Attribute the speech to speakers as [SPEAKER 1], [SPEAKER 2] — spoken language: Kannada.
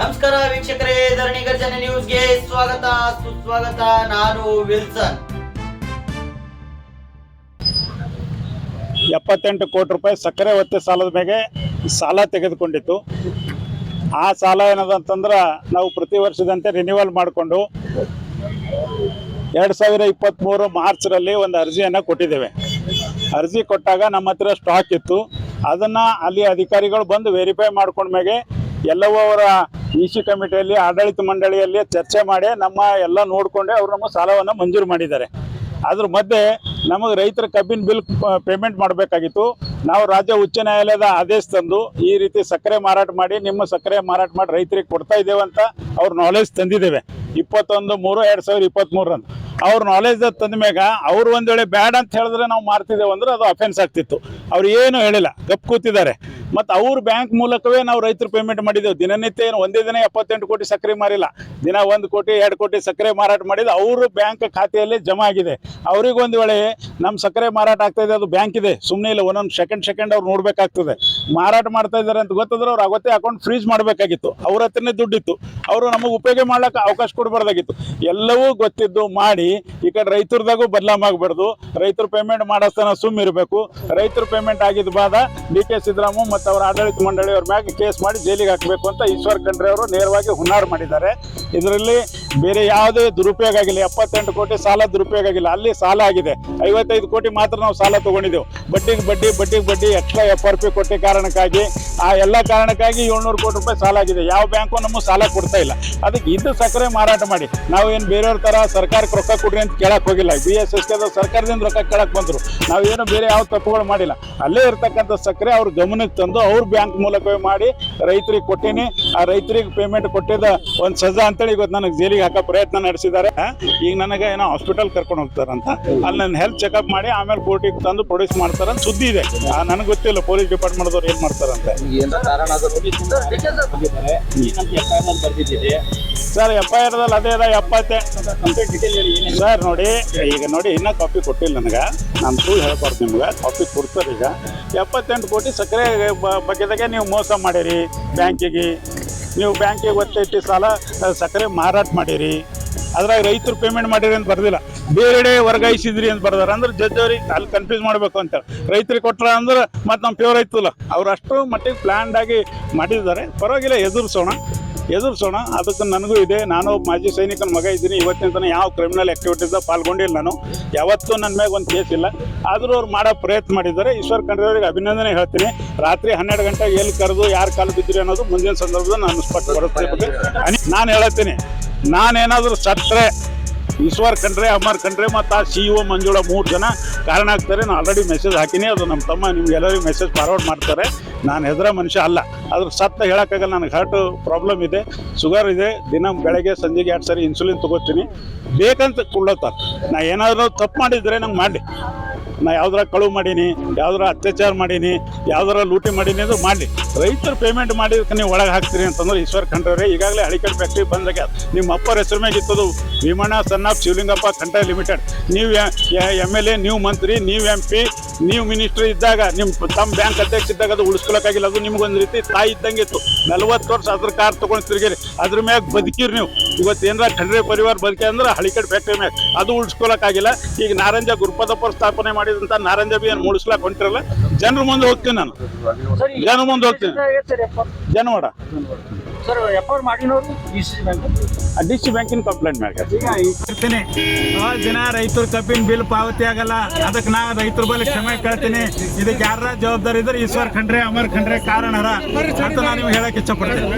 [SPEAKER 1] ನಮಸ್ಕಾರ ವೀಕ್ಷಕರೇ, ಧರಣಿ ಗರ್ಜನೆ ನ್ಯೂಸ್ಗೆ ಸ್ವಾಗತ, ಸುಸ್ವಾಗತ, ನಾನು ವಿಲ್ಸನ್.
[SPEAKER 2] ಎಪ್ಪತ್ತೆಂಟು ಕೋಟಿ ರೂಪಾಯಿ ಸಕ್ಕರೆ ಒತ್ತೆ ಸಾಲದ ಮೇಲೆ ಸಾಲ ತೆಗೆದುಕೊಂಡಿತ್ತು. ಆ ಸಾಲ ಏನದಂತಂದ್ರೆ ನಾವು ಪ್ರತಿ ವರ್ಷದಂತೆ ರಿನ್ಯೂವಲ್ ಮಾಡಿಕೊಂಡು ಎರಡು ಸಾವಿರ ಇಪ್ಪತ್ತ್ಮೂರು ಮಾರ್ಚ್ರಲ್ಲಿ ಒಂದು ಅರ್ಜಿಯನ್ನು ಕೊಟ್ಟಿದ್ದೇವೆ. ಅರ್ಜಿ ಕೊಟ್ಟಾಗ ನಮ್ಮ ಹತ್ರ ಸ್ಟಾಕ್ ಇತ್ತು. ಅದನ್ನು ಅಲ್ಲಿ ಅಧಿಕಾರಿಗಳು ಬಂದು ವೆರಿಫೈ ಮಾಡ್ಕೊಂಡ್ಮೇಲೆ ಎಲ್ಲವೂ ಅವರ ಇ ಸಿ ಕಮಿಟಿಯಲ್ಲಿ, ಆಡಳಿತ ಮಂಡಳಿಯಲ್ಲಿ ಚರ್ಚೆ ಮಾಡಿ ನಮ್ಮ ಎಲ್ಲ ನೋಡಿಕೊಂಡೆ ಅವರು ನಮ್ಮ ಸಾಲವನ್ನು ಮಂಜೂರು ಮಾಡಿದ್ದಾರೆ. ಅದ್ರ ಮಧ್ಯೆ ನಮಗೆ ರೈತರ ಕಬ್ಬಿನ ಬಿಲ್ ಪೇಮೆಂಟ್ ಮಾಡಬೇಕಾಗಿತ್ತು. ನಾವು ರಾಜ್ಯ ಉಚ್ಚ ನ್ಯಾಯಾಲಯದ ಆದೇಶ ತಂದು ಈ ರೀತಿ ಸಕ್ಕರೆ ಮಾರಾಟ ಮಾಡಿ ನಿಮ್ಮ ಸಕ್ಕರೆ ಮಾರಾಟ ಮಾಡಿ ರೈತರಿಗೆ ಕೊಡ್ತಾ ಇದ್ದೇವೆ ಅಂತ ಅವ್ರ ನಾಲೆಜ್ ತಂದಿದ್ದೇವೆ. ಇಪ್ಪತ್ತೊಂದು ಮೂರು, ಎರಡು ಸಾವಿರದ ಇಪ್ಪತ್ತ್ಮೂರರಂದು ಅವ್ರ ನಾಲೆಜ್ ತಂದ ಮೇಗ ಅವ್ರು ಒಂದು ವೇಳೆ ಬ್ಯಾಡ್ ಅಂತ ಹೇಳಿದ್ರೆ ನಾವು ಮಾರ್ತಿದ್ದೇವೆ ಅಂದ್ರೆ ಅದು ಅಫೆನ್ಸ್ ಆಗ್ತಿತ್ತು. ಅವ್ರು ಏನು ಹೇಳಿಲ್ಲ. ಗಪ್ ಕೂತಿದ್ದಾರೆ. ಮತ್ತು ಅವ್ರ ಬ್ಯಾಂಕ್ ಮೂಲಕವೇ ನಾವು ರೈತರು ಪೇಮೆಂಟ್ ಮಾಡಿದ್ದೇವೆ ದಿನನಿತ್ಯ ಏನು ಒಂದೇ ದಿನ ಎಪ್ಪತ್ತೆಂಟು ಕೋಟಿ ಸಕ್ಕರೆ ಮಾರಿಲ್ಲ. ದಿನ ಒಂದು ಕೋಟಿ, ಎರಡು ಕೋಟಿ ಸಕ್ಕರೆ ಮಾರಾಟ ಮಾಡಿದ್ದು ಅವರು ಬ್ಯಾಂಕ್ ಖಾತೆಯಲ್ಲಿ ಜಮಾ ಆಗಿದೆ. ಅವ್ರಿಗೆ ಒಂದು ವೇಳೆ ನಮ್ಮ ಸಕ್ಕರೆ ಮಾರಾಟ ಆಗ್ತಾ ಇದೆ, ಅದು ಬ್ಯಾಂಕ್ ಇದೆ. ಸುಮ್ಮನೆ ಇಲ್ಲ, ಒಂದೊಂದು ಸೆಕೆಂಡ್ ಸೆಕೆಂಡ್ ಅವ್ರು ನೋಡಬೇಕಾಗ್ತದೆ. ಮಾರಾಟ ಮಾಡ್ತಾ ಇದ್ದಾರೆ ಅಂತ ಗೊತ್ತಾದ್ರೆ ಅವ್ರು ಅವತ್ತೇ ಅಕೌಂಟ್ ಫ್ರೀಜ್ ಮಾಡಬೇಕಾಗಿತ್ತು. ಅವ್ರ ಹತ್ರನೇ ದುಡ್ಡಿತ್ತು. ಅವರು ನಮಗೆ ಉಪಯೋಗ ಮಾಡ್ಲಿಕ್ಕೆ ಅವಕಾಶ ಕೊಡಬಾರ್ದಾಗಿತ್ತು. ಎಲ್ಲವೂ ಗೊತ್ತಿದ್ದು ಮಾಡಿ ಈ ಕಡೆ ರೈತರದಾಗೂ ಬದಲಾಮ್ ರೈತರು ಪೇಮೆಂಟ್ ಮಾಡೋಸ್ತನ ಸುಮ್ಮ ಇರಬೇಕು ರೈತರು ಪೇಮೆಂಟ್ ಆಗಿದ್ದ ಬಾದ ಡಿ ಕೆ ಸಿದ್ದರಾಮ ಮತ್ತು ಅವರ ಆಡಳಿತ ಮಂಡಳಿಯವ್ರ ಮ್ಯಾಗೆ ಕೇಸ್ ಮಾಡಿ ಜೈಲಿಗೆ ಹಾಕಬೇಕು ಅಂತ ಈಶ್ವರ್ ಖಂಡ್ರೆ ಅವರು ನೇರವಾಗಿ ಹುನ್ನಾರ ಮಾಡಿದ್ದಾರೆ. ಇದರಲ್ಲಿ ಬೇರೆ ಯಾವುದೇ ದುರುಪಯೋಗ ಆಗಿಲ್ಲ. ಎಪ್ಪತ್ತೆಂಟು ಕೋಟಿ ಸಾಲ ದುರುಪಯೋಗ ಆಗಿಲ್ಲ. ಅಲ್ಲಿ ಸಾಲ ಆಗಿದೆ. ಐವತ್ತೈದು ಕೋಟಿ ಮಾತ್ರ ನಾವು ಸಾಲ ತಗೊಂಡಿದ್ದೆವು. ಬಡ್ಡಿಗೆ ಬಡ್ಡಿ ಬಡ್ಡಿಗೆ ಬಡ್ಡಿ ಎಕ್ಸ್ಟ್ರಾ ಎಫ್ ಆರ್ ಪಿ ಕೊಟ್ಟ ಕಾರಣಕ್ಕಾಗಿ, ಆ ಎಲ್ಲ ಕಾರಣಕ್ಕಾಗಿ ಏಳ್ನೂರು ಕೋಟಿ ರೂಪಾಯಿ ಸಾಲ ಆಗಿದೆ. ಯಾವ ಬ್ಯಾಂಕು ನಮಗೆ ಸಾಲ ಕೊಡ್ತಾ ಇಲ್ಲ. ಅದಕ್ಕೆ ಇದು ಸಕ್ಕರೆ ಮಾರಾಟ ಮಾಡಿ. ನಾವು ಏನು ಬೇರೆಯವ್ರ ಥರ ಸರ್ಕಾರಕ್ಕೆ ರೊಕ್ಕ ಕೊಡ್ರಿ ಅಂತ ಕೇಳಕ್ಕೆ ಹೋಗಿಲ್ಲ. ಬಿ ಎಸ್ ಎಸ್ ಸರ್ಕಾರದಿಂದ ರೊಕ್ಕ ಕೇಳಕ್ಕೆ ಬಂದರು. ನಾವೇನು ಬೇರೆ ಯಾವ ತಪ್ಪುಗಳು ಮಾಡಿಲ್ಲ. ಅಲ್ಲೇ ಇರ್ತಕ್ಕಂಥ ಸಕ್ಕರೆ ಅವ್ರ ಗಮನಕ್ಕೆ ತಂದು ಅವ್ರ ಬ್ಯಾಂಕ್ ಮೂಲಕವೇ ಮಾಡಿ ರೈತರಿಗೆ ಕೊಟ್ಟೀನಿ. ಆ ರೈತರಿಗೆ ಪೇಮೆಂಟ್ ಕೊಟ್ಟಿದ್ದ ಒಂದು ಸಜಾ ಅಂತೇಳಿ ಇವತ್ತು ನನಗೆ ಜೈಲಿಗೆ ಹಾಕೋ ಪ್ರಯತ್ನ ನಡೆಸಿದ್ದಾರೆ. ಈಗ ನನಗೆ ಏನೋ ಹಾಸ್ಪಿಟಲ್ ಕರ್ಕೊಂಡು ಹೋಗ್ತಾರಂತ ಅಲ್ಲಿ ನನ್ನ ಹೆಲ್ತ್ ಚೆಕಪ್ ಮಾಡಿ ಆಮೇಲೆ ಕೋರ್ಟಿಗೆ ತಂದು ಪ್ರೊಡ್ಯೂಸ್ ಮಾಡ್ತಾರಂತ ಸುದ್ದಿ ಇದೆ. ನನಗೆ ಗೊತ್ತಿಲ್ಲ ಪೊಲೀಸ್ ಡಿಪಾರ್ಟ್ಮೆಂಟ್ ಡಿಪಾರ್ಟ್ಮೆಂಟ್ದವ್ರು ಏನು ಮಾಡ್ತಾರಂತೆ ಸರ್ ಎಫ್ ಐ ಆರ್ದಲ್ಲಿ ಅದೇ ಅದ ಎಪ್ಪತ್ತೆ. ಸರ್ ನೋಡಿ ಈಗ ನೋಡಿ ಇನ್ನೂ ಕಾಪಿ ಕೊಟ್ಟಿಲ್ಲ ನನಗೆ. ನಾನು ಸುಳ್ಳು ಹೇಳ್ಬಾರ್ದು ನಿಮ್ಗೆ. ಕಾಪಿ ಕೊಡ್ತಾರೆ ಈಗ. ಎಪ್ಪತ್ತೆಂಟು ಕೋಟಿ ಸಕ್ಕರೆ ಬಗ್ಗೆದಾಗೆ ನೀವು ಮೋಸ ಮಾಡಿರಿ ಬ್ಯಾಂಕಿಗೆ. ನೀವು ಬ್ಯಾಂಕಿಗೆ ಒತ್ತೈತಿ ಸಾಲ ಸಕ್ಕರೆ ಮಾರಾಟ ಮಾಡಿರಿ. ಅದ್ರಾಗ ರೈತರು ಪೇಮೆಂಟ್ ಮಾಡಿರಿ ಅಂತ ಬರ್ದಿಲ್ಲ. ಬೇರೆಡೆ ವರ್ಗಾಯಿಸಿದ್ರಿ ಅಂತ ಬರ್ದಾರ. ಅಂದ್ರೆ ಜಡ್ಜ್ ಅವ್ರಿಗೆ ಅಲ್ಲಿ ಕನ್ಫ್ಯೂಸ್ ಮಾಡಬೇಕು ಅಂತ ರೈತರಿಗೆ ಕೊಟ್ರ ಅಂದ್ರೆ ಮತ್ತೆ ನಮ್ಮ ಪ್ಯೂರ್ ಐತಲ್ಲ ಅವ್ರು ಅಷ್ಟು ಮಟ್ಟಿಗೆ ಪ್ಲ್ಯಾಂಡ್ ಆಗಿ ಮಾಡಿದ್ದಾರೆ. ಪರವಾಗಿಲ್ಲ, ಎದುರಿಸೋಣ. ಎದುರಿಸೋಣ. ಅದಕ್ಕೆ ನನಗೂ ಇದೆ. ನಾನು ಮಾಜಿ ಸೈನಿಕನ ಮಗ ಇದ್ದೀನಿ. ಇವತ್ತಿನ ತನಕ ಯಾವ ಕ್ರಿಮಿನಲ್ ಆಕ್ಟಿವಿಟೀಸ್ ಪಾಲ್ಗೊಂಡಿಲ್ಲ ನಾನು. ಯಾವತ್ತೂ ನನ್ನ ಮೇಲೆ ಒಂದು ಕೇಸ್ ಇಲ್ಲ. ಆದರೂ ಅವ್ರು ಮಾಡೋ ಪ್ರಯತ್ನ ಮಾಡಿದ್ದಾರೆ. ಈಶ್ವರ್ ಖಂಡ್ರೆ ಅಭಿನಂದನೆ ಹೇಳ್ತೀನಿ. ರಾತ್ರಿ ಹನ್ನೆರಡು ಗಂಟೆಗೆ ಎಲ್ಲಿ ಕರೆದು, ಯಾರು ಕಾಲು ಬಿದ್ದಿರಿ ಅನ್ನೋದು ಮುಂದಿನ ಸಂದರ್ಭದಲ್ಲಿ ನಾನು ಸ್ಪಷ್ಟ ಬರುತ್ತೆ ನಾನು ಹೇಳ್ತೀನಿ ನಾನೇನಾದರೂ ಸತ್ತರೆ ಈಶ್ವರ್ ಕಂಡ್ರೆ ಅಮರ್ ಕಂಡ್ರೆ ಮತ್ತು ಆ ಸಿ ಒ ಮಂಜುಳ ಮೂರು ಜನ ಕಾರಣ ಆಗ್ತಾರೆ. ನಾನು ಆಲ್ರೆಡಿ ಮೆಸೇಜ್ ಹಾಕಿನಿ, ಅದು ನಮ್ಮ ತಮ್ಮ ನಿಮ್ಗೆ ಎಲ್ಲರಿಗೂ ಮೆಸೇಜ್ ಫಾರ್ವರ್ಡ್ ಮಾಡ್ತಾರೆ. ನಾನು ಹೆದರ ಮನುಷ್ಯ ಅಲ್ಲ, ಆದ್ರೆ ಸತ್ತ ಹೇಳೋಕ್ಕಾಗಲ್ಲ, ನನಗೆ ಹಾರ್ಟ್ ಪ್ರಾಬ್ಲಮ್ ಇದೆ ಶುಗರ್ ಇದೆ, ದಿನ ಬೆಳಗ್ಗೆ ಸಂಜೆಗೆ ಎರಡು ಸರಿ ಇನ್ಸುಲಿನ್ ತೊಗೋತೀನಿ. ಬೇಕಂತ ಕೊಳ್ಳೋತಾರೆ ನಾ ಏನಾದರೂ ತಪ್ಪು ಮಾಡಿದರೆ ನಂಗೆ ಮಾಡಿ ನಾ ಯಾವ್ದಾರ ಕಳುವು ಮಾಡೀನಿ, ಯಾವ್ದಾರ ಅತ್ಯಾಚಾರ ಮಾಡೀನಿ, ಯಾವ್ದಾರ ಲೂಟಿ ಮಾಡೀನಿ ಅದು ಮಾಡಲಿ. ರೈತರು ಪೇಮೆಂಟ್ ಮಾಡಿದಕ್ಕೆ ನೀವು ಒಳಗೆ ಹಾಕ್ತೀರಿ ಅಂತಂದ್ರೆ ಈಶ್ವರ್ ಖಂಡ್ರೆ, ಈಗಾಗಲೇ ಹಳಿಕಲ್ ಫ್ಯಾಕ್ಟ್ರಿ ಬಂದಾಗ ನಿಮ್ಮ ಅಪ್ಪರ ಹೆಸರು ಮ್ಯಾಗ ಇತ್ತದು, ವಿಮಾನ son of Shivalingappa Khandre limited ನೀವು ಎಂ ಎಲ್ ಎ ನೀವು ಮಂತ್ರಿ, ನೀವು ಎಂ ಪಿ ನೀವು ಮಿನಿಸ್ಟ್ರಿ ಇದ್ದಾಗ ನಿಮ್ಮ ತಮ್ಮ ಬ್ಯಾಂಕ್ ಅಧ್ಯಕ್ಷ ಇದ್ದಾಗ ಅದು ಉಳಿಸ್ಕೊಳಕ್ಕಾಗಿಲ್ಲ. ಅದು ನಿಮ್ಗೊಂದು ರೀತಿ ತಾಯಿ ಇದ್ದಂಗೆ ಇತ್ತು. ನಲ್ವತ್ತು ವರ್ಷ ಅದ್ರ ಕಾರ್ ತೊಗೊಂಡು ತಿರುಗಿರಿ. ಅದ್ರ ಮ್ಯಾಗ ಬದುಕಿರಿ ನೀವು. ಇವತ್ತು ಏನಾರ ಖಂಡ್ರೆ ಪರಿವಾರ ಬದುಕಿ ಅಂದ್ರೆ ಹಳಿಕಡ್ ಫ್ಯಾಕ್ಟ್ರಿ ಮ್ಯಾಗ. ಅದು ಉಳಿಸ್ಕೊಳಕ್ಕಾಗಿಲ್ಲ. ಈಗ ನಾರಂಜ ಗುರುಪದಪುರ ಸ್ಥಾಪನೆ ಮಾಡಿದಂಥ ನಾರಂಜ ಬಿ ಏನು ಮುಳಿಸ್ಲಾಕ್ ಹೊಂಟಿರಲ್ಲ. ಜನರ ಮುಂದೆ ಹೋಗ್ತೀನಿ ನಾನು. ಜನ ಮುಂದೆ ಹೋಗ್ತೀನಿ. ಜನವಾಡ.
[SPEAKER 3] ಡಿ ಸಿ
[SPEAKER 2] ಬ್ಯಾಂಕಿನ ಕಂಪ್ಲೇಂಟ್ ಇರ್ತೀನಿ. ಆ ದಿನ ರೈತರು ಕಬ್ಬಿನ ಬಿಲ್ ಪಾವತಿ ಆಗಲ್ಲ. ಅದಕ್ಕೆ ನಾ ರೈತರ ಬಳಿ ಕ್ಷಮೆ ಕೇಳ್ತೀನಿ. ಇದಕ್ಕೆ ಯಾರ ಜವಾಬ್ದಾರಿ ಇದ್ರೆ ಈಶ್ವರ್ ಖಂಡ್ರೆ ಅಮರ್ ಖಂಡ್ರೆ ಕಾರಣರ ಅಂತ ನಾನು ನಿಮ್ಗೆ ಹೇಳಕ್ ಇಚ್ಛಪಡ್ತೀನಿ.